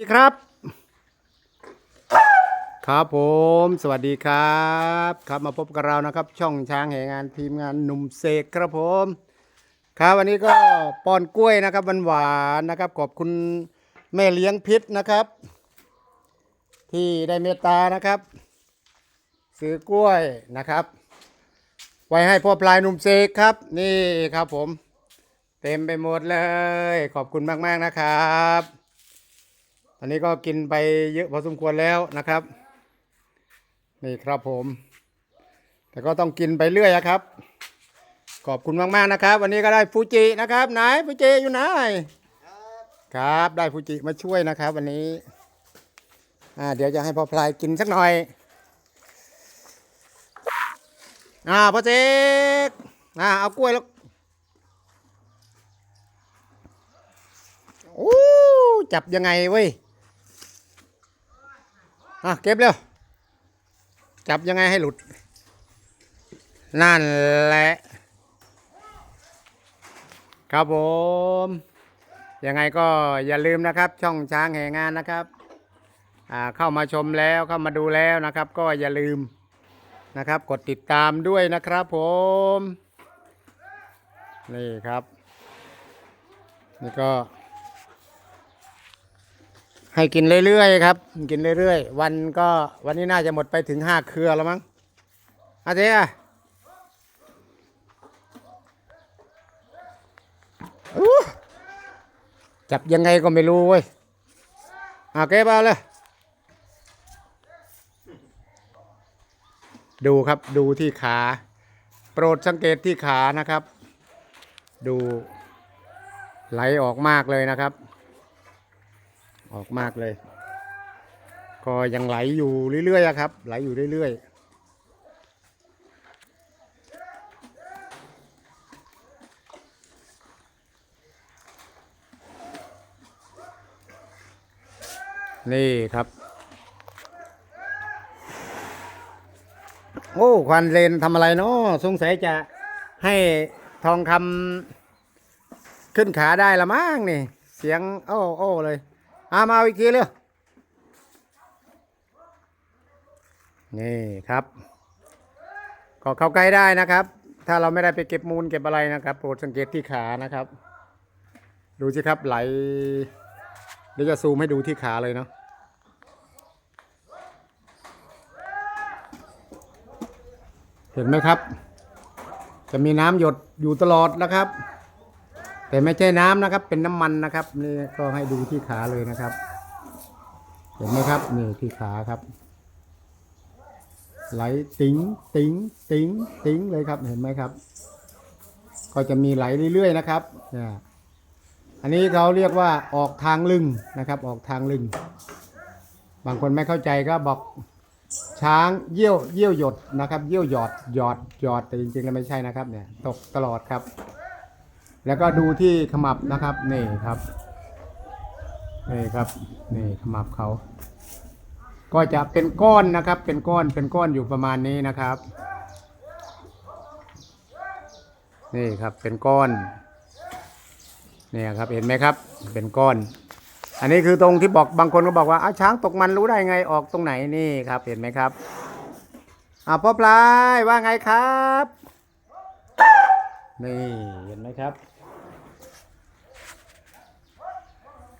สวัสดีครับ ครับผม สวัสดีครับ ครับมาพบกับเรานะครับ ช่องช้างแห่งานทีมงานหนุ่มเสกครับผม ครับวันนี้ก็ปอนกล้วยนะครับหวานๆนะครับ ขอบคุณแม่เลี้ยงพิษนะครับ ที่ได้เมตตานะครับ ซื้อกล้วยนะครับ ไว้ให้พ่อพลายหนุ่มเสกครับ นี่ครับผม เต็มไปหมดเลย ขอบคุณมากๆนะครับ ตอนนี้ก็กินไปเยอะพอสมควรแล้วนะครับ นี่ครับผม แต่ก็ต้องกินไปเรื่อยครับ ขอบคุณมากๆนะครับ วันนี้ก็ได้ฟูจินะครับไหนฟูจิอยู่ไหนครับได้ฟูจิมาช่วยนะครับ วันนี้อ่าเดี๋ยวจะให้พ่อพลายกินสักหน่อยอ่าพ่อเจ๊กอ่าเอากล้วยแล้วโอ้จับยังไงเว้ย อะเก็บเร็ว จับยังไงให้หลุด นั่นแหละ ครับผม ยังไงก็อย่าลืมนะครับ ช่องช้างแห่งานนะครับ อ่าเข้ามาชมแล้วเข้ามาดูแล้วนะครับ ก็อย่าลืมนะครับ กดติดตามด้วยนะครับผม นี่ครับ นี่ก็ ให้กินเรื่อยๆครับ กินเรื่อยๆ วันก็วันนี้น่าจะหมดไปถึงห้าเครือแล้วมั้งอาเจ๊จับยังไงก็ไม่รู้เว้ยอาเก็บเอาเลย ดูครับดูที่ขา โปรดสังเกตที่ขานะครับ ดูไหลออกมากเลยนะครับ ออกมากเลย ก็ยังไหลอยู่เรื่อยๆครับ ไหลอยู่เรื่อยๆนี่ครับ โอ้ควันเลนทำอะไรเนาะสงสัยจะให้ทองคำขึ้นขาได้ละมั้งนี่ เสียง โอ้โอ้เลย อามาเอาอีกทีเร็วนี่ครับ ก็เข้าใกล้ได้นะครับ ถ้าเราไม่ได้ไปเก็บมูลเก็บอะไรนะครับ โปรดสังเกตที่ขานะครับ ดูสิครับไหลเดี๋ยวจะซูมให้ดูที่ขาเลยเนาะเห็นไหมครับ จะมีน้ำหยดอยู่ตลอดนะครับ แต่ไม่ใช่น้ำนะครับ เป็นน้ำมันนะครับ นี่ก็ให้ดูที่ขาเลยนะครับ เห็นไหมครับนี่ที่ขาครับ ไหลติ๋งติ๋งติ๋งติ๋งเลยครับ เห็นไหมครับ ก็จะมีไหลเรื่อยๆนะครับเนี่ยอันนี้เขาเรียกว่าออกทางลึงนะครับ ออกทางลึง บางคนไม่เข้าใจก็บอกช้างเยี่ยวเยี่ยวหยดนะครับ เยี่ยวหยอดหยอดหยอดแต่จริงๆแล้วไม่ใช่นะครับเนี่ยตกตลอดครับ แล้วก็ดูที่ขมับนะครับนี่ครับนี่ครับนี่ขมับเขา ก็จะเป็นก้อนนะครับ เป็นก้อนเป็นก้อนอยู่ประมาณนี้นะครับ นี่ครับเป็นก้อนนี่ครับเห็นไหมครับ เป็นก้อน อันนี้คือตรงที่บอกบางคนก็บอกว่าอ้าวช้างตกมันรู้ได้ไงออกตรงไหนนี่ครับเห็นไหมครับอ่าพ่อปลายว่าไงครับ นี่เห็นไหมครับ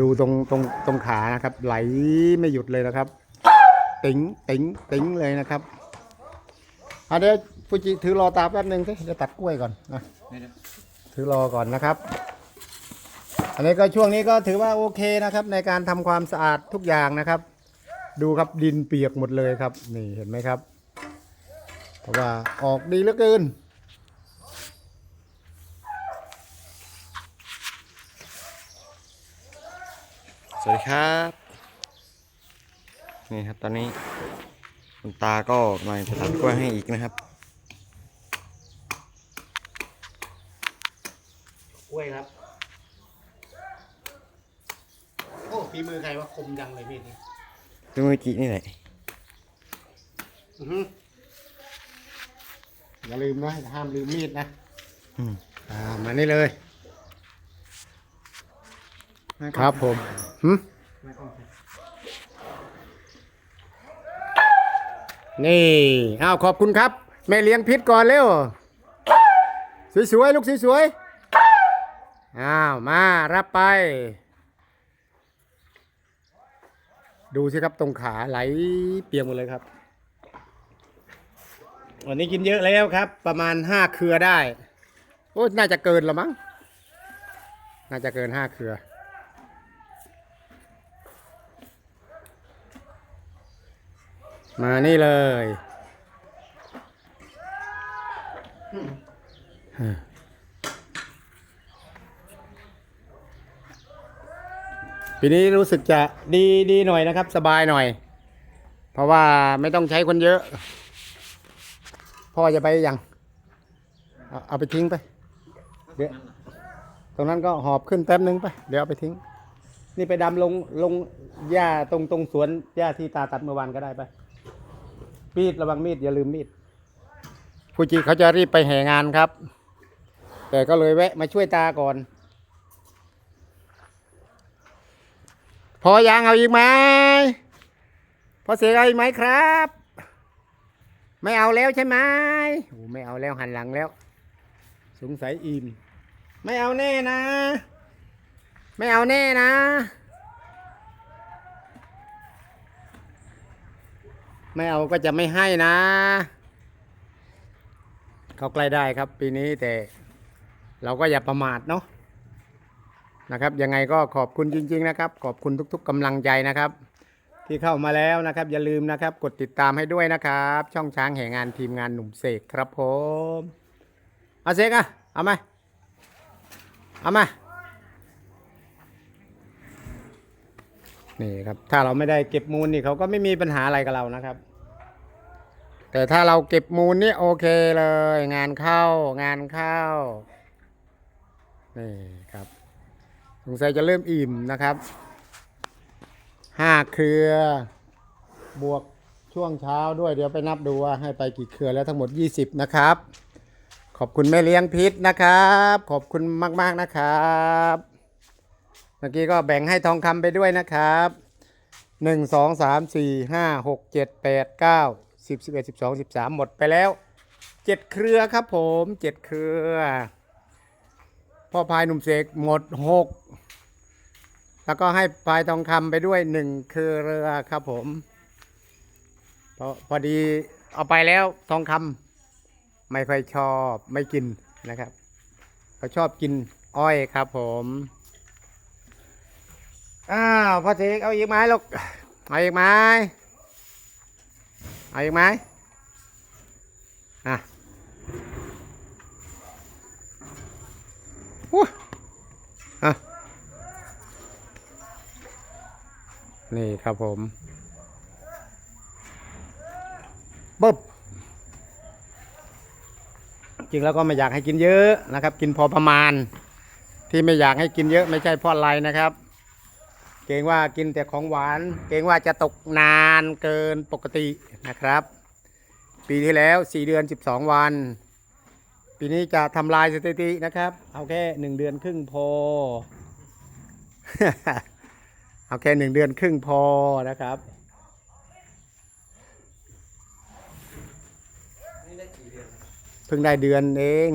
ดูตรงตรงตรงขานะครับ ไหลไม่หยุดเลยนะครับ ติ๋งติ๋งติ๋งเลยนะครับเอาเดี๋ยวฟูจิถือรอตาแป๊บหนึ่งสิจะตัดกล้วยก่อนนะถือรอก่อนนะครับ อันนี้ก็ช่วงนี้ก็ถือว่าโอเคนะครับ ในการทำความสะอาดทุกอย่างนะครับ ดูครับดินเปียกหมดเลยครับ นี่เห็นไหมครับ เพราะว่าออกดีเหลือเกิน สวัสดีครับ นี่ครับตอนนี้คุณตาก็กำลังจะตัดกล้วยให้อีกนะครับกล้วยครับ โอ้ฝีมือใครว่าคมจังเลยมีดนี่ดูเมื่อกี้นี่แหละอื้อหืออย่าลืมนะ ห้ามลืมมีดนะอืมอ่ามานี่เลย ครับผมนี่อ้าวขอบคุณครับ แม่เลี้ยงพิษก่อนเร็ว สวยๆลูกสวยๆอ้าวมารับไป ดูสิครับตรงขาไหลเปียกหมดเลยครับ วันนี้กินเยอะแล้วครับ ประมาณห้าเครือได้ โอ้ น่าจะเกินละมั้ง น่าจะเกินห้าเครือ มานี่เลยปีนี้รู้สึกจะดีดีหน่อยนะครับ สบายหน่อย เพราะว่าไม่ต้องใช้คนเยอะ พ่อจะไปยังเอาเอาไปทิ้งไป เดี๋ยวตรงนั้นก็หอบขึ้นแป๊บนึงไป เดี๋ยวเอาไปทิ้ง นี่ไปดำลงลงหญ้าตรงตรงสวนหญ้าที่ตาตัดเมื่อวานก็ได้ไป มีดระวังมีดอย่าลืมมีดฟูจิเขาจะรีบไปแห่งานครับ แต่ก็เลยแวะมาช่วยตาก่อน พอยังเอาอีกไหมพอเสียเอาอีกไหมครับ ไม่เอาแล้วใช่ไหมโอ้ไม่เอาแล้วหันหลังแล้ว สงสัยอิ่มไม่เอาแน่นะ ไม่เอาแน่นะ ไม่เอาก็จะไม่ให้นะ เขาใกล้ได้ครับปีนี้แต่เราก็อย่าประมาทเนาะนะครับยังไงก็ขอบคุณจริง ๆ นะครับ ขอบคุณทุก ๆกำลังใจนะครับ ที่เข้ามาแล้วนะครับ อย่าลืมนะครับ กดติดตามให้ด้วยนะครับ ช่องช้างแห่งงานทีมงานหนุ่มเสกครับผมเอาเสกอะเอาไหมเอามา นี่ครับ ถ้าเราไม่ได้เก็บมูลนี่เขาก็ไม่มีปัญหาอะไรกับเรานะครับ แต่ถ้าเราเก็บมูลนี่โอเคเลย งานเข้างานเข้านี่ครับสงสัยจะเริ่มอิ่มนะครับห้าเครือบวกช่วงเช้าด้วยเดี๋ยวไปนับดูว่าให้ไปกี่เครือแล้วทั้งหมด 20 นะครับ ขอบคุณแม่เลี้ยงพิษนะครับ ขอบคุณมาก ๆ นะครับ มื่อกี้ก็แบ่งให้ทองคำไปด้วยนะครับหนึ่งสองสามสี่ห้าหกเจ็ดแปดเก้าสิบสิบเอ็ดสิบสองสิบสามหมดไปแล้วเจ็ดเครือครับผมเจ็ดเครือพ่อพายหนุ่มเสกหมดหกแล้วก็ให้พายทองคำไปด้วยหนึ่งเครือครับผมพอพอดีเอาไปแล้วทองคำไม่ค่อยชอบไม่กินนะครับเขาชอบกินอ้อยครับผม อ้าวพ่อเสกเอาอีกไหมลูกเอาอีกไหมเอาอีกไหมอะอู้อะนี่ครับผมปึ๊บจริงแล้วก็ไม่อยากให้กินเยอะนะครับ กินพอประมาณ ที่ไม่อยากให้กินเยอะไม่ใช่เพราะอะไรนะครับ เกรงว่ากินแต่ของหวาน เกรงว่าจะตกนานเกินปกตินะครับ ปีที่แล้ว 4 เดือน 12 วัน ปีนี้จะทำลายสถิตินะครับ เอาแค่หนึ่งเดือนครึ่งพอ เอาแค่หนึ่งเดือนครึ่งพอนะครับเพิ่งได้เดือนเอง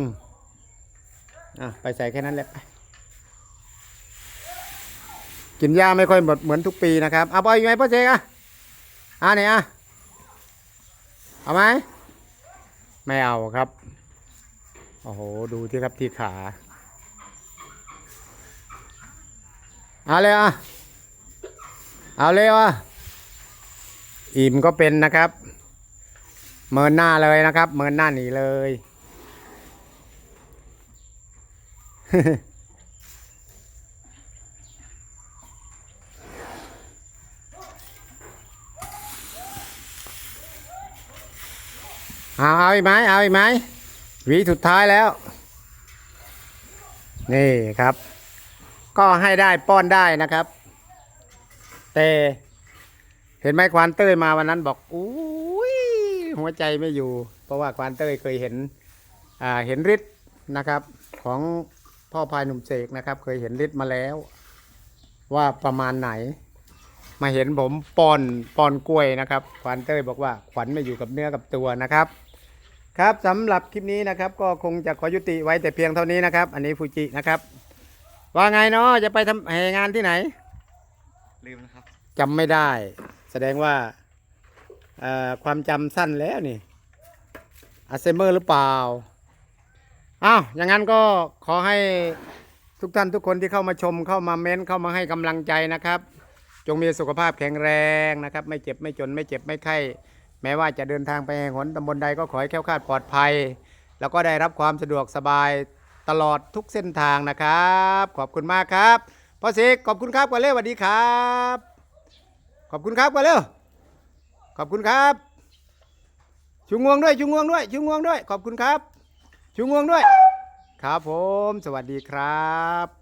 อะไปใส่แค่นั้นแหละไป กินยาไม่ค่อยหมดเหมือนทุกปีนะครับเอาไปอีกไหมพ่อเจกอะอะเนี่อะเอาไหมไม่เอาครับโอ้โหดูที่ครับที่ขาเอาเลยอะเอาเลยอะอิ่มก็เป็นนะครับเมินหน้าเลยนะครับ เมินหน้าหนีเลย เอาเอาอีกไหมเอาอีกไหมวีสุดท้ายแล้ว นี่ครับ ก็ให้ได้ป้อนได้นะครับ แต่เห็นไหมควานเต้ยมาวันนั้นบอกอุ้ยหัวใจไม่อยู่ เพราะว่าควานเต้ยเคยเห็นอ่าเห็นฤทธิ์นะครับ ของพ่อพายหนุ่มเสกนะครับ เคยเห็นฤทธิ์มาแล้ว ว่าประมาณไหน มาเห็นผมป้อนป้อนกล้วยนะครับขวัญเต้ยบอกว่าขวัญไม่อยู่กับเนื้อกับตัวนะครับ ครับสำหรับคลิปนี้นะครับ ก็คงจะขอยุติไว้แต่เพียงเท่านี้นะครับ อันนี้ฟูจินะครับ ว่าไงเนาะจะไปทำแห่งานที่ไหนลืมนะครับจำไม่ได้ แสดงว่าเอ่อความจำสั้นแล้วนี่อัลไซเมอร์หรือเปล่าอ้าวอย่างนั้นก็ขอให้ทุกท่านทุกคนที่เข้ามาชมเข้ามาเม้นเข้ามาให้กำลังใจนะครับ จงมีสุขภาพแข็งแรงนะครับ ไม่เจ็บไม่จนไม่เจ็บไม่ไข้ แม้ว่าจะเดินทางไปแห่งหนตำบลใดก็ขอให้แคล้วคลาดปลอดภัย แล้วก็ได้รับความสะดวกสบายตลอดทุกเส้นทางนะครับ ขอบคุณมากครับพ่อเสกขอบคุณครับก่อนเลยสวัสดีครับ ขอบคุณครับก่อนเร็วขอบคุณครับชูงวงด้วยชูงวงด้วยชูงวงด้วย ขอบคุณครับชูงวงด้วย ครับผม สวัสดีครับ